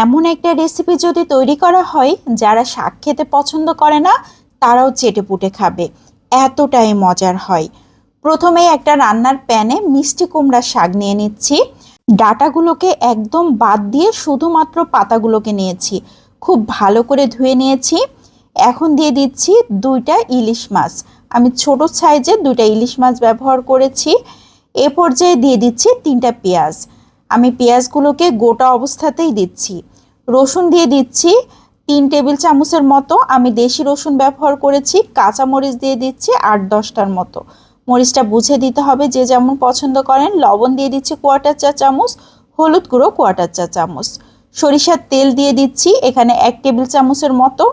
এমন একটা রেসিপি যদি তৈরি করা হয়, যারা শাক খেতে পছন্দ করে না, তারাও চেটে পুটে খাবে। এতটাই মজার হয়। প্রথমে একটা রান্নার প্যানে মিষ্টি কুমড়ার শাক নিয়ে নিচ্ছি। ডাটাগুলোকে একদম বাদ দিয়ে শুধুমাত্র পাতাগুলোকে নিয়েছি। খুব ভালো করে ধুয়ে নিয়েছি। এখন দিয়ে দিচ্ছি দুইটা ইলিশ মাছ। আমি ছোট সাইজের দুইটা ইলিশ মাছ ব্যবহার করেছি। এ পর্যায়ে দিয়ে দিচ্ছি তিনটা পেঁয়াজ। আমি পেঁয়াজগুলোকে গোটা অবস্থাতেই দিচ্ছি। রসুন দিয়ে দিচ্ছি তিন টেবিল চামচের মতো। আমি দেশি রসুন ব্যবহার করেছি, কাঁচা মরিচ দিয়ে দিচ্ছি আট দশটার মতো। মরিচটা বুঝে দিতে হবে, যে যেমন পছন্দ করেন। লবণ দিয়ে দিচ্ছি কোয়াটার চা চামচ, হলুদ গুঁড়ো কোয়াটার চা চামচ। সরিষার তেল দিয়ে দিচ্ছি এখানে এক টেবিল চামচের মতো।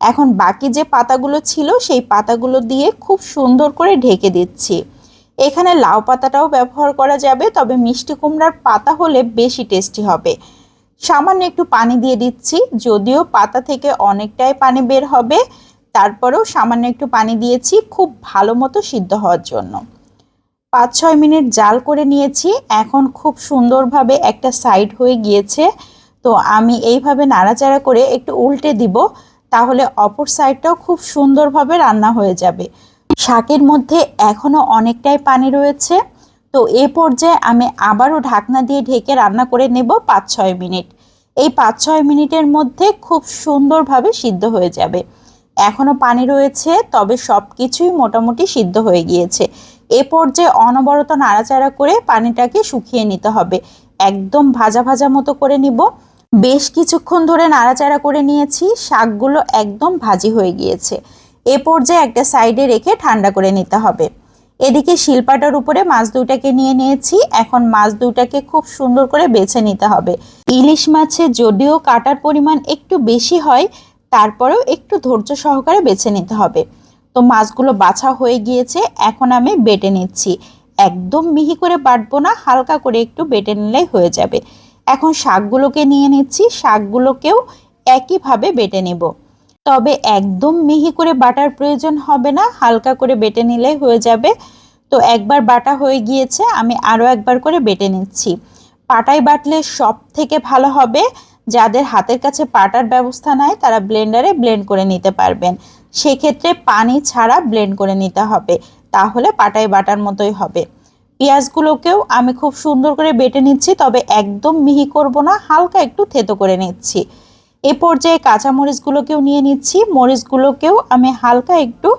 এখন বাকি যে পাতাগুলো ছিল, সেই পাতাগুলো দিয়ে খুব সুন্দর করে ঢেকে দিচ্ছি। এখানে লাউ পাতাটাও ব্যবহার করা যাবে, তবে মিষ্টি কুমড়ার পাতা হলে বেশি টেস্টি হবে। সামান্য একটু পানি দিয়ে দিচ্ছি, যদিও পাতা থেকে অনেকটাই পানি বের হবে। তারপরেও সামান্য একটু পানি দিয়েছি, খুব ভালো মতো সিদ্ধ হওয়ার জন্য। পাঁচ ছয় মিনিট জাল করে নিয়েছি, এখন খুব সুন্দরভাবে একটা সাইড হয়ে গিয়েছে। তো আমি এইভাবে নাড়াচাড়া করে একটু উল্টে দিব, তাহলে অপর সাইডটাও খুব সুন্দরভাবে রান্না হয়ে যাবে। শাকের মধ্যে এখনও অনেকটাই পানি রয়েছে। তো এ পর্যায়ে আমি আবারও ঢাকনা দিয়ে ঢেকে রান্না করে নেব পাঁচ ছয় মিনিট। এই পাঁচ ছয় মিনিটের মধ্যে খুব সুন্দরভাবে সিদ্ধ হয়ে যাবে। এখনও পানি রয়েছে, তবে সব কিছুই মোটামুটি সিদ্ধ হয়ে গিয়েছে। এ পর্যায়ে অনবরত নাড়াচাড়া করে পানিটাকে শুকিয়ে নিতে হবে। একদম ভাজা ভাজা মতো করে নিব। বেশ কিছুক্ষণ ধরে নাড়াচাড়া করে নিয়েছি, শাকগুলো একদম ভাজি হয়ে গিয়েছে। এ পর্যায়ে একটা সাইডে রেখে ঠান্ডা করে নিতে হবে। এদিকে শিলপাটার উপরে মাছ দুটাকে নিয়ে নিয়েছি। এখন মাছ দুটাকে খুব সুন্দর করে বেছে নিতে হবে। ইলিশ মাছে যদিও কাটার পরিমাণ একটু বেশি হয়, তারপরেও একটু ধৈর্য সহকারে বেছে নিতে হবে। তো মাছগুলো বাছা হয়ে গিয়েছে, এখন আমি বেটে নিচ্ছি। একদম মিহি করে বাটবো না, হালকা করে একটু বেটে নিলেই হয়ে যাবে। এখন শাকগুলোকে নিয়ে নিচ্ছি, শাকগুলোকেও একইভাবে বেটে নেব। তবে একদম মিহি করে বাটার প্রয়োজন হবে না, হালকা করে বেটে নিলেই হয়ে যাবে। তো একবার বাটা হয়ে গিয়েছে, আমি আরও একবার করে বেটে নিচ্ছি। পাটায় বাটলে সব থেকে ভালো হবে, যাদের হাতের কাছে পাটার ব্যবস্থা নাই, তারা ব্লেন্ডারে ব্লেন্ড করে নিতে পারবেন। সেক্ষেত্রে পানি ছাড়া ব্লেন্ড করে নিতে হবে, তাহলে পাটায় বাটার মতোই হবে। পেঁয়াজগুলোকেও আমি খুব সুন্দর করে বেটে নিচ্ছি, তবে একদম মিহি করব না, হালকা একটু থেতো করে নিচ্ছি। এ পর্যায়ে কাঁচা মরিচগুলোকেও নিয়ে নিচ্ছি। মরিচগুলোকেও আমি হালকা একটু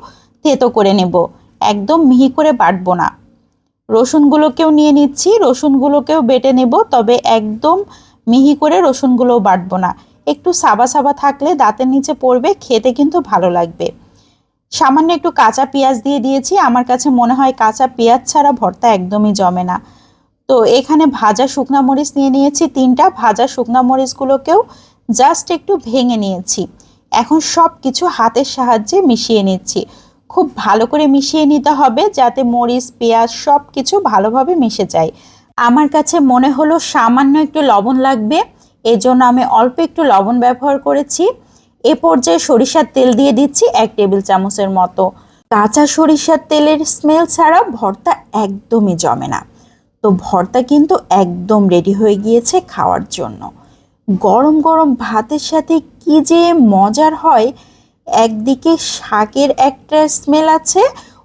থেতো করে নেব। একদম মিহি করে বাটবো না। রসুনগুলোকেও নিয়ে নিচ্ছি। রসুনগুলোকেও বেটে নেব, তবে একদম মিহি করে রসুনগুলোও বাটবো না। একটু সাবা সাবা থাকলে দাঁতের নিচে পড়বে, খেতে কিন্তু ভালো লাগবে। সামান্য একটু কাঁচা পেঁয়াজ দিয়ে দিয়েছি। আমার কাছে মনে হয় কাঁচা পেঁয়াজ ছাড়া ভর্তা একদমই জমে না। তো এখানে ভাজা শুকনা মরিচ নিয়ে নিয়েছি তিনটা। ভাজা শুকনা মরিচগুলোকেও জাস্ট একটু ভেঙে নিয়েছি। এখন সব কিছু হাতের সাহায্যে মিশিয়ে নিচ্ছি। খুব ভালো করে মিশিয়ে নিতে হবে যাতে মরিচ, পেঁয়াজ সব কিছু ভালোভাবে মিশে যায়। আমার কাছে মনে হলো সামান্য একটু লবণ লাগবে, এজন্য আমি অল্প একটু লবণ ব্যবহার করেছি। এ পর্যায়ে সরিষার তেল দিয়ে দিচ্ছি এক টেবিল চামচের মতো। কাঁচা সরিষার তেলের স্মেল ছাড়া ভর্তা একদমই জমে না। তো ভর্তা কিন্তু একদম রেডি হয়ে গিয়েছে খাওয়ার জন্য। গরম গরম ভাতের সাথে কি যে মজার হয়। একদিকে শাকের একটা স্মেল আছে,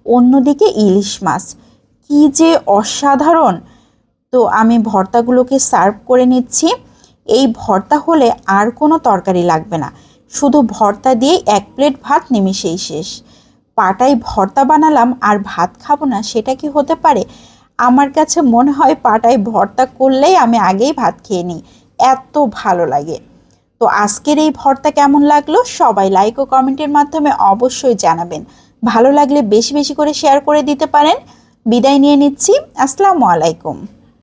অন্যদিকে ইলিশ মাছ। কি যে অসাধারণ। তো আমি ভর্তাগুলোকে সার্ভ করে নিচ্ছি। এই ভর্তা হলে আর কোনো তরকারি লাগবে না। শুধু ভর্তা দিয়ে এক প্লেট ভাত নিমিশেই শেষ। পাটায় ভর্তা বানালাম আর ভাত খাব না, সেটা কি হতে পারে? আমার কাছে মনে হয় পাটায় ভর্তা করলেই আমি আগেই ভাত খেয়ে নিই। এত ভালো লাগে। তো আজকের এই ভর্তা কেমন লাগল? সবাই লাইক ও কমেন্টের মাধ্যমে অবশ্যই জানাবেন। ভালো লাগলে বেশি বেশি করে শেয়ার করে দিতে পারেন। বিদায় নিয়ে নিচ্ছি। আসসালামু আলাইকুম।